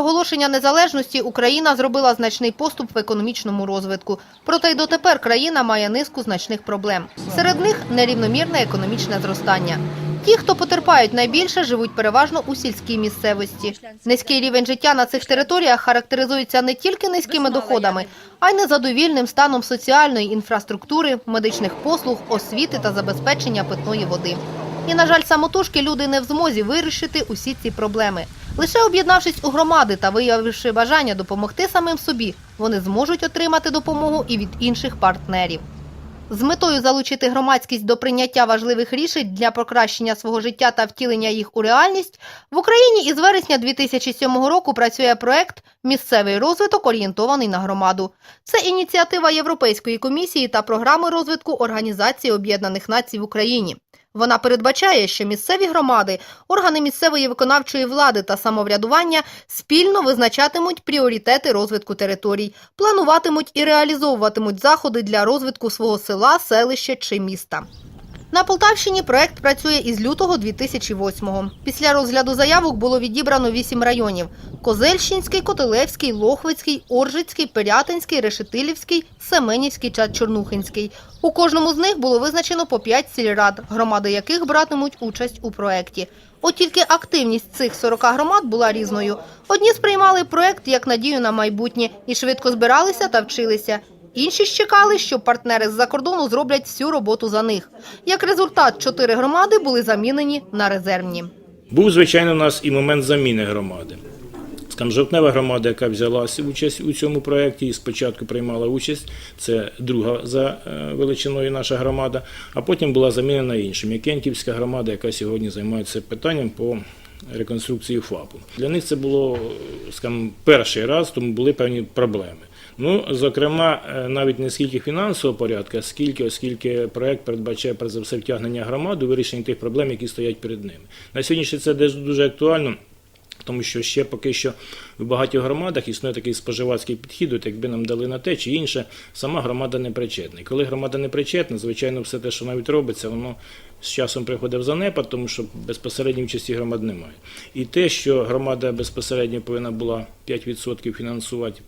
Проголошення незалежності Україна зробила значний поступ в економічному розвитку. Проте й дотепер країна має низку значних проблем. Серед них нерівномірне економічне зростання. Ті, хто потерпають найбільше, живуть переважно у сільській місцевості. Низький рівень життя на цих територіях характеризується не тільки низькими доходами, а й незадовільним станом соціальної інфраструктури, медичних послуг, освіти та забезпечення питної води. І, на жаль, самотужки люди не в змозі вирішити усі ці проблеми. Лише об'єднавшись у громади та виявивши бажання допомогти самим собі, вони зможуть отримати допомогу і від інших партнерів. З метою залучити громадськість до прийняття важливих рішень для покращення свого життя та втілення їх у реальність, в Україні із вересня 2007 року працює проект Місцевий розвиток орієнтований на громаду. Це ініціатива Європейської комісії та програми розвитку Організації Об'єднаних Націй в Україні. Вона передбачає, що місцеві громади, органи місцевої виконавчої влади та самоврядування спільно визначатимуть пріоритети розвитку територій, плануватимуть і реалізовуватимуть заходи для розвитку свого села, селища чи міста. На Полтавщині проект працює із лютого 2008-го. Після розгляду заявок було відібрано вісім районів: Козельщинський, Котелевський, Лохвицький, Оржицький, Пирятинський, Решетилівський, Семенівський та Чорнухинський. У кожному з них було визначено по п'ять сільрад, громади яких братимуть участь у проекті. От тільки активність цих 40 громад була різною. Одні сприймали проект як надію на майбутнє і швидко збиралися та вчилися. Інші ж чекали, що партнери з-за кордону зроблять всю роботу за них. Як результат, чотири громади були замінені на резервні. Був, звичайно, у нас і момент заміни громади. Скажімо, жовтнева громада, яка взялася участь у цьому проєкті і спочатку приймала участь, це друга за е, величиною наша громада, а потім була замінена іншим. Якентівська громада, яка сьогодні займається питанням по реконструкції ФАПу. Для них це було, скажімо, перший раз, тому були певні проблеми. Ну, зокрема, е, навіть не скільки фінансового порядку, а скільки, оскільки проект передбачає перш за все втягнення громади вирішення тих проблем, які стоять перед ними. На сьогоднішній це дуже актуально. Тому що ще поки що в багатьох громадах існує такий споживацький підхід, от якби нам дали на те чи інше, сама громада не причетна. І коли громада не причетна, звичайно, все те, що навіть робиться, воно з часом приходить в занепад, тому що безпосередньої участі громад немає. І те, що громада безпосередньо повинна була 5% фінансувати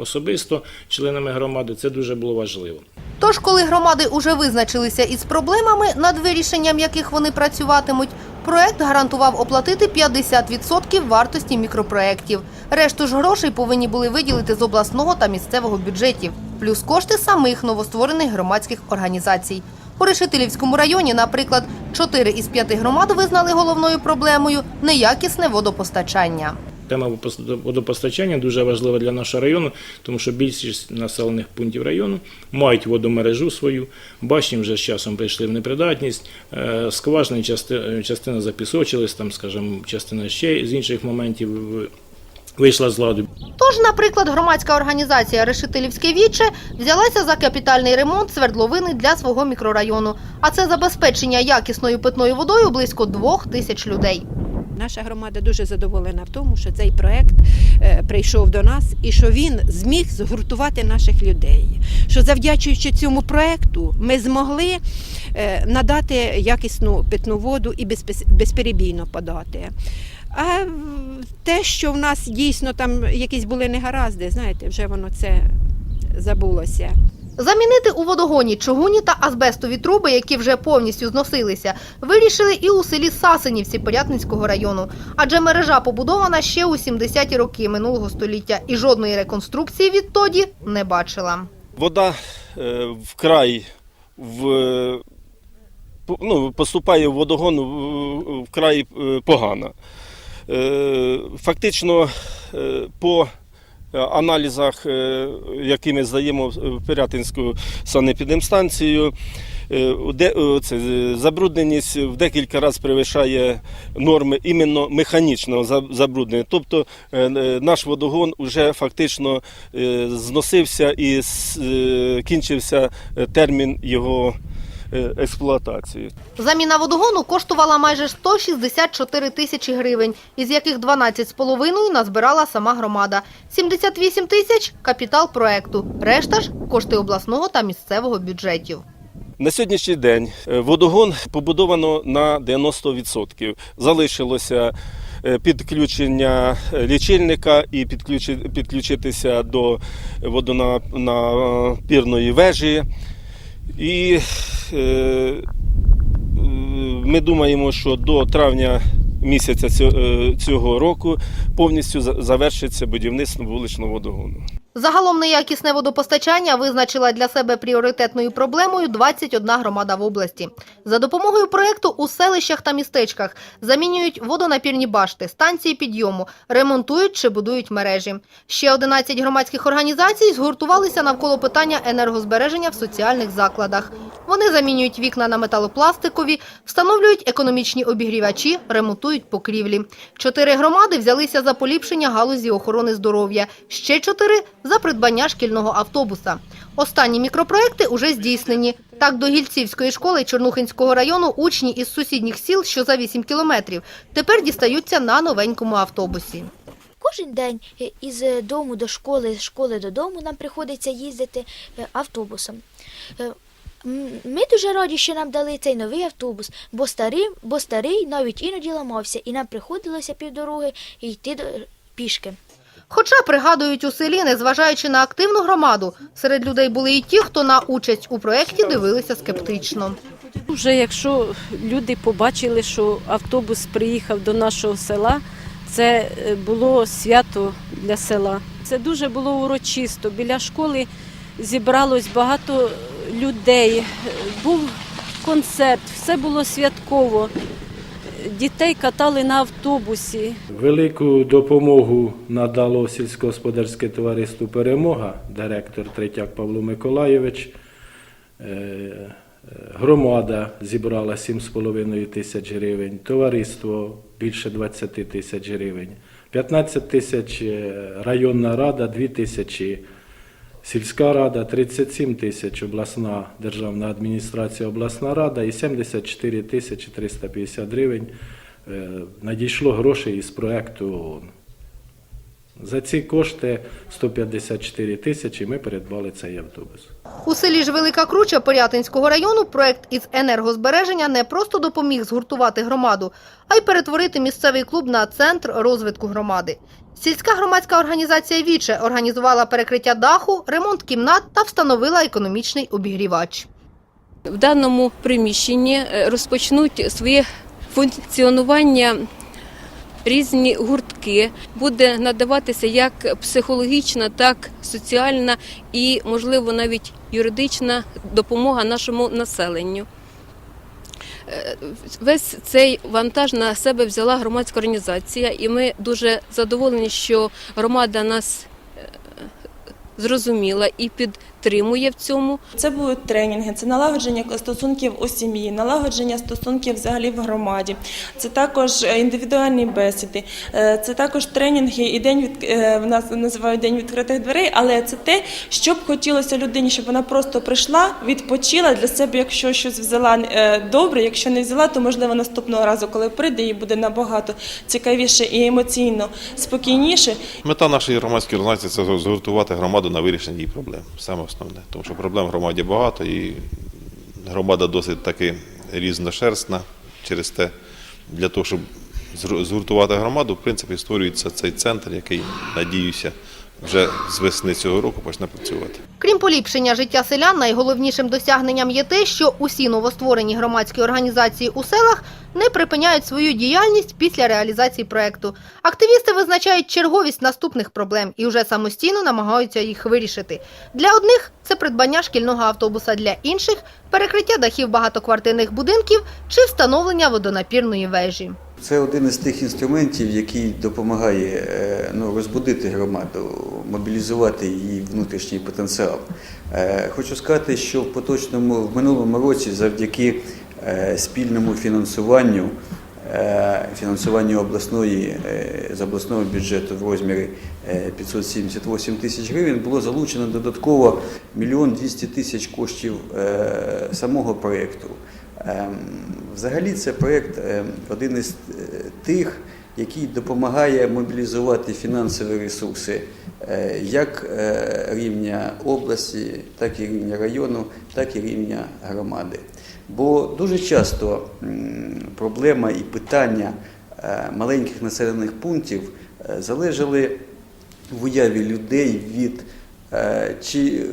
особисто членами громади, це дуже було важливо. Тож, коли громади уже визначилися із проблемами, над вирішенням яких вони працюватимуть, проект гарантував оплатити 50% вартості мікропроєктів. Решту ж грошей повинні були виділити з обласного та місцевого бюджетів, плюс кошти самих новостворених громадських організацій. У Решетилівському районі, наприклад, 4 із 5 громад визнали головною проблемою неякісне водопостачання. Тема водопос- водопостачання дуже важлива для нашого району, тому що більшість населених пунктів району мають водомережу свою. Башні вже з часом прийшли в непридатність. Е, Скважини части- частина запісочилась, там, скажімо, частина ще з інших моментів вийшла з ладу. Тож, наприклад, громадська організація Решетилівське віче взялася за капітальний ремонт свердловини для свого мікрорайону. А це забезпечення якісною питною водою близько двох тисяч людей. Наша громада дуже задоволена в тому, що цей проект е, прийшов до нас і що він зміг згуртувати наших людей. Що завдячуючи цьому проекту, ми змогли е, надати якісну питну воду і безперебійно подати. А те, що в нас дійсно там якісь були негаразди, знаєте, вже воно це забулося. Замінити у водогоні чугуні та азбестові труби, які вже повністю зносилися, вирішили і у селі Сасинівці Порятинського району. Адже мережа побудована ще у 70-ті роки минулого століття і жодної реконструкції відтоді не бачила. Вода е, вкрай в, ну, поступає в водогон вкрай е, погано. Е, Фактично по аналізах, е, які ми здаємо в Пирятинську санепідемстанцію, е, де- це, е, забрудненість в декілька разів перевищає норми іменно механічного за- забруднення. Тобто е, е, наш водогон вже фактично е, зносився і е, кінчився е, термін його е, експлуатації. Заміна водогону коштувала майже 164 тисячі гривень, із яких 12,5 назбирала сама громада. 78 тисяч – капітал проекту. Решта ж – кошти обласного та місцевого бюджетів. На сьогоднішній день е, водогон побудовано на 90%. Залишилося е, підключення лічильника і підключи- підключитися до водонапірної вежі. І е, ми думаємо, що до травня місяця цього, е, року повністю за- завершиться будівництво вуличного водогону. Загалом неякісне водопостачання визначила для себе пріоритетною проблемою 21 громада в області. За допомогою проєкту у селищах та містечках замінюють водонапірні башти, станції підйому, ремонтують чи будують мережі. Ще 11 громадських організацій згуртувалися навколо питання енергозбереження в соціальних закладах. Вони замінюють вікна на металопластикові, встановлюють економічні обігрівачі, ремонтують покрівлі. Чотири громади взялися за поліпшення галузі охорони здоров'я. Ще чотири – за придбання шкільного автобуса. Останні мікропроекти уже здійснені. Так, до Гільцівської школи Чорнухинського району учні із сусідніх сіл, що за 8 кілометрів, тепер дістаються на новенькому автобусі. Кожен день е, із е, дому до школи, з школи додому нам приходиться їздити е, автобусом. Ми дуже раді, що нам дали цей новий автобус, бо старий, бо старий навіть іноді ламався, і нам приходилося півдороги йти до, пішки. Хоча, пригадують у селі, незважаючи на активну громаду, серед людей були і ті, хто на участь у проєкті дивилися скептично. Вже якщо люди побачили, що автобус приїхав до нашого села, це е, було свято для села. Це дуже було урочисто. Біля школи зібралось багато людей. Був концерт, все було святково. Дітей катали на автобусі. Велику допомогу надало сільськогосподарське товариство Перемога, директор Третяк Павло Миколайович. Е, е, Громада зібрала 7,5 тисяч гривень, товариство більше 20 тисяч гривень, 15 тисяч е, районна рада, 2 тисячі сільська рада, 37 тисяч обласна державна адміністрація, обласна рада і 74 тисячі 350 гривень е, надійшло грошей із проекту ООН. За ці кошти 154 тисячі ми придбали цей автобус. У селі ж Велика Круча Порятинського району проект із енергозбереження не просто допоміг згуртувати громаду, а й перетворити місцевий клуб на центр розвитку громади. Сільська громадська організація Віче організувала перекриття даху, ремонт кімнат та встановила економічний обігрівач. В даному приміщенні е, розпочнуть своє функціонування різні гуртки. Буде надаватися як психологічна, так соціальна і, можливо, навіть юридична допомога нашому населенню. Е, Весь цей вантаж на себе взяла громадська організація, і ми дуже задоволені, що громада нас е, зрозуміла і підтримує в цьому. Це будуть тренінги, це налагодження стосунків у сім'ї, налагодження стосунків взагалі в громаді. Це також е, індивідуальні бесіди, е, це також тренінги і день від е, в нас називають день відкритих дверей, але це те, що б хотілося людині, щоб вона просто прийшла, відпочила для себе, якщо щось взяла добре. Якщо не взяла, то можливо наступного разу, коли прийде, їй буде набагато цікавіше і емоційно спокійніше. Мета нашої громадської організації це згуртувати громаду на вирішення її проблем. Саме основне. Тому що проблем в громаді багато і громада досить таки різношерстна. Через те, для того, щоб згуртувати громаду, в принципі, створюється цей центр, який, надіюся, вже з весни цього року почне працювати. Крім поліпшення життя селян, найголовнішим досягненням є те, що усі новостворені громадські організації у селах не припиняють свою діяльність після реалізації проекту. Активісти визначають черговість наступних проблем і вже самостійно намагаються їх вирішити. Для одних це придбання шкільного автобуса, для інших перекриття дахів багатоквартирних будинків чи встановлення водонапірної вежі. Це один із тих інструментів, який допомагає е, ну, розбудити громаду, мобілізувати її внутрішній потенціал. Е, Хочу сказати, що в поточному в минулому році, завдяки спільному фінансуванню, е, фінансуванню обласної е, з обласного бюджету в розмірі е, 578 тисяч гривень було залучено додатково мільйон 200 тисяч коштів е, самого проєкту. Ем, Взагалі це проєкт ем, один із е, тих, який допомагає мобілізувати фінансові ресурси е, як е, рівня області, так і рівня району, так і рівня громади. Бо дуже часто проблема і питання е, маленьких населених пунктів е, залежали в уяві людей від е, чи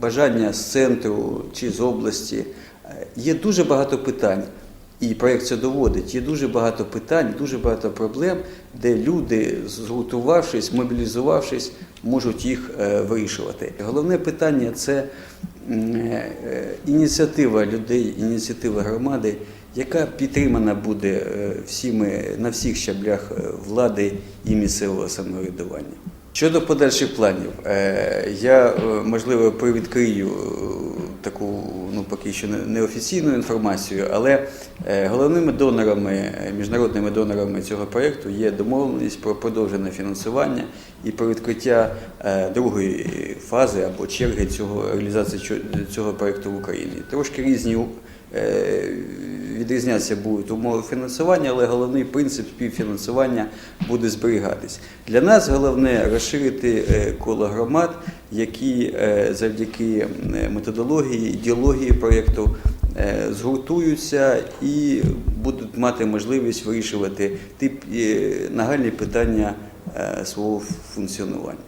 бажання з центру, чи з області. Е, Є дуже багато питань, і проєкт це доводить. Є дуже багато питань, дуже багато проблем, де люди, згуртувавшись, мобілізувавшись, можуть їх е, вирішувати. Головне питання це е, ініціатива людей, ініціатива громади, яка підтримана буде е, всіми на всіх щаблях е, влади і місцевого самоврядування. Щодо подальших планів, е, я е, можливо привідкрию е, таку ну поки що неофіційну інформацію, але головними донорами, міжнародними донорами цього проєкту є домовленість про продовжене фінансування і про відкриття другої фази або черги цього реалізації цього проєкту в Україні. Трошки різні відрізнятися будуть умови фінансування, але головний принцип співфінансування буде зберігатись. Для нас головне розширити е, коло громад, які е, завдяки методології, ідеології проєкту е, згуртуються і будуть мати можливість вирішувати ті нагальні питання свого функціонування.